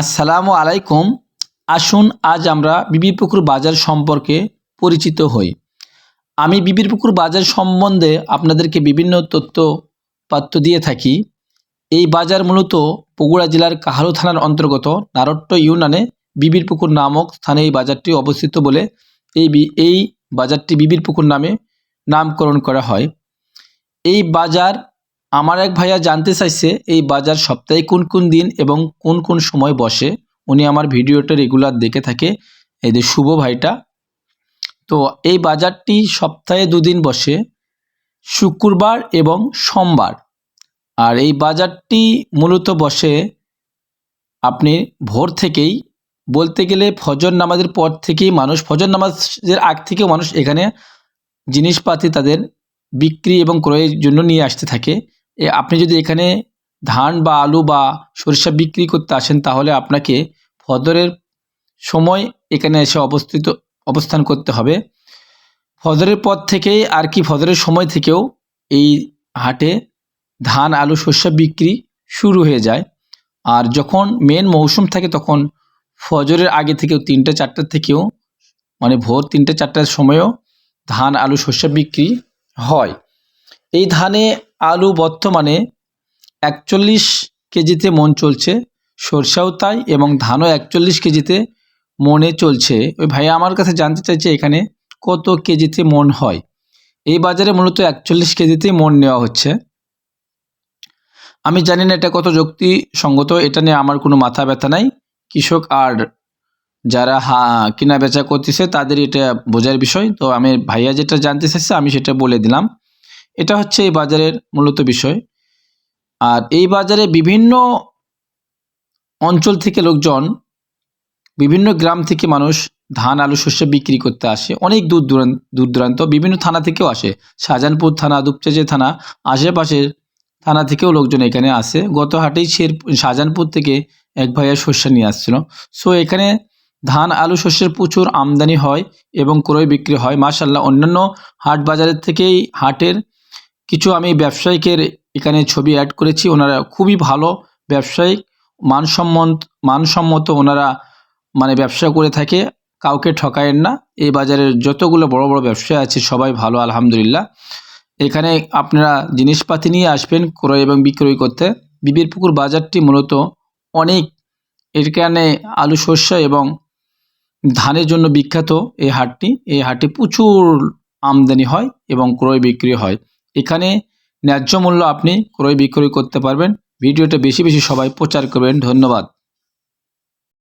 আসসালামু আলাইকুম। আসুন, আজ আমরা বিবির পুকুর বাজার সম্পর্কে পরিচিত হই। আমি বিবির পুকুর বাজার সম্বন্ধে আপনাদেরকে বিভিন্ন তথ্য পাত্য দিয়ে থাকি। এই বাজার মূলত বগুড়া জেলার কাহালু থানার অন্তর্গত নারট্ট ইউনানে বিবির পুকুর নামক স্থানে এই বাজারটি অবস্থিত বলে এই এই বাজারটি বিবির পুকুর নামে নামকরণ করা হয়। এই বাজার আমার এক ভাইয়া জানতে চাইছে, এই বাজার সপ্তাহে কোন কোন দিন এবং কোন কোন সময় বসে? উনি আমার ভিডিওটা রেগুলার দেখে থাকে, এই যে শুভ ভাইটা। তো এই বাজারটি সপ্তাহে দুদিন বসে, শুক্রবার এবং সোমবার। আর এই বাজারটি মূলত বসে আপনি ভোর থেকেই, বলতে গেলে ফজর নামাজের পর থেকেই মানুষ, ফজর নামাজের আগ থেকেও মানুষ এখানে জিনিসপাতি তাদের বিক্রি এবং ক্রয়ের জন্য নিয়ে আসতে থাকে। আপনি যদি এখানে ধান বা আলু বা সরিষা বিক্রি করতে আসেন, তাহলে আপনাকে ফজরের সময় এখানে এসে অবস্থিত, অবস্থান করতে হবে। ফজরের পর থেকেই আর কি ফজরের সময় থেকেও এই হাটে ধান, আলু শস্য বিক্রি শুরু হয়ে যায়। আর যখন মেন মৌসুম থাকে, তখন ফজরের আগে থেকেও তিনটে চারটার থেকেও মানে ভোর তিনটে, চারটার সময়ও ধান, আলু শস্য বিক্রি হয়। এই ধানে আলু বর্তমানে একচল্লিশ কেজিতে মন চলছে, সরষাও তাই এবং ধানও একচল্লিশ কেজিতে মনে চলছে। ওই ভাইয়া আমার কাছে জানতে চাইছে এখানে কত কেজিতে মন হয়। এই বাজারে মূলত একচল্লিশ কেজিতে মন নেওয়া হচ্ছে। আমি জানি না এটা কত যুক্তিসঙ্গত, এটা নিয়ে আমার কোনো মাথা ব্যথা নাই। কৃষক আর যারা হা কিনা বেচা করতেছে, তাদের এটা বোঝার বিষয়। তো আমি ভাইয়া যেটা জানতে চাইছে, আমি সেটা বলে দিলাম। এটা হচ্ছে এই বাজারের মূলত বিষয়। আর এই বাজারে বিভিন্ন অঞ্চল থেকে লোকজন, বিভিন্ন গ্রাম থেকে মানুষ ধান, আলু শস্য বিক্রি করতে আসে। অনেক দূর দূরান্ত দূর দূরান্ত, বিভিন্ন থানা থেকেও আসে। শাহজাহানপুর থানা দুপচাচি থানা, আশেপাশের থানা থেকেও লোকজন এখানে আসে। গত হাটেই শের, শাহজাহানপুর থেকে এক ভাইয়া শস্য নিয়ে আসছিল। সো এখানে ধান, আলু শস্যের প্রচুর আমদানি হয় এবং ক্রয় বিক্রি হয়। মাশাল্লাহ অন্যান্য হাট বাজারের থেকেই হাটের কিছু আমি ব্যবসায়িকের এখানে ছবি অ্যাড করেছি। ওনারা খুবই ভালো ব্যবসায়িক, মানসম্মত মানসম্মত ওনারা মানে ব্যবসা করে থাকে। কাউকে ঠকায়েন না। এই বাজারের যতগুলো বড় বড় ব্যবসায়ী আছে, সবাই ভালো, আলহামদুলিল্লাহ। এখানে আপনারা জিনিসপাতি নিয়ে আসবেন ক্রয় এবং বিক্রয় করতে। বিবির পুকুর বাজারটি মূলত অনেক এখানে আলু শস্য এবং ধানের জন্য বিখ্যাত এই হাটটি। এই হাটে প্রচুর আমদানি হয় এবং ক্রয় বিক্রি হয়। এখানে ন্যায্য মূল্য আপনি ক্রয় বিক্রয় করতে পারবেন। ভিডিওটা বেশি বেশি সবাই প্রচার করবেন। ধন্যবাদ।